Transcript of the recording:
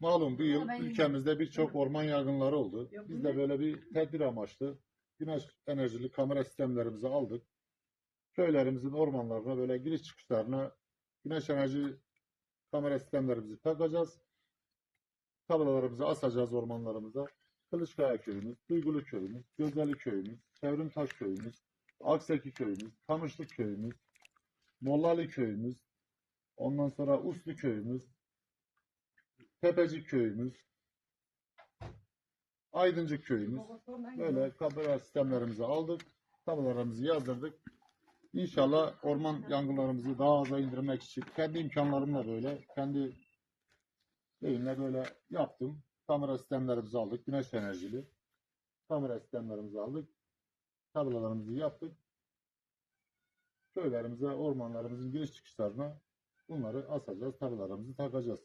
Malum bu yıl ülkemizde birçok orman yangınları oldu. Biz de böyle bir tedbir amaçlı güneş enerjili kamera sistemlerimizi aldık. Köylerimizin ormanlarına böyle giriş çıkışlarına güneş enerji kamera sistemlerimizi takacağız. Tabelalarımızı asacağız ormanlarımıza. Kılıçkaya köyümüz, Duygulu köyümüz, Gözeli köyümüz, Çevrimtaş köyümüz, Akseki köyümüz, Kamışlık köyümüz, Mollalı köyümüz, ondan sonra Uslu köyümüz, Tepecik köyümüz, Aydıncık köyümüz. Böyle kamera sistemlerimizi aldık. Tabelalarımızı yazdırdık. İnşallah orman yangınlarımızı daha aza indirmek için kendi imkanlarımla böyle, kendi şeyimle böyle yaptım. Kamera sistemlerimizi aldık. Güneş enerjili. Kamera sistemlerimizi aldık. Tabelalarımızı yaptık. Köylerimize, ormanlarımızın giriş çıkışlarına bunları asacağız. Tabelalarımızı takacağız.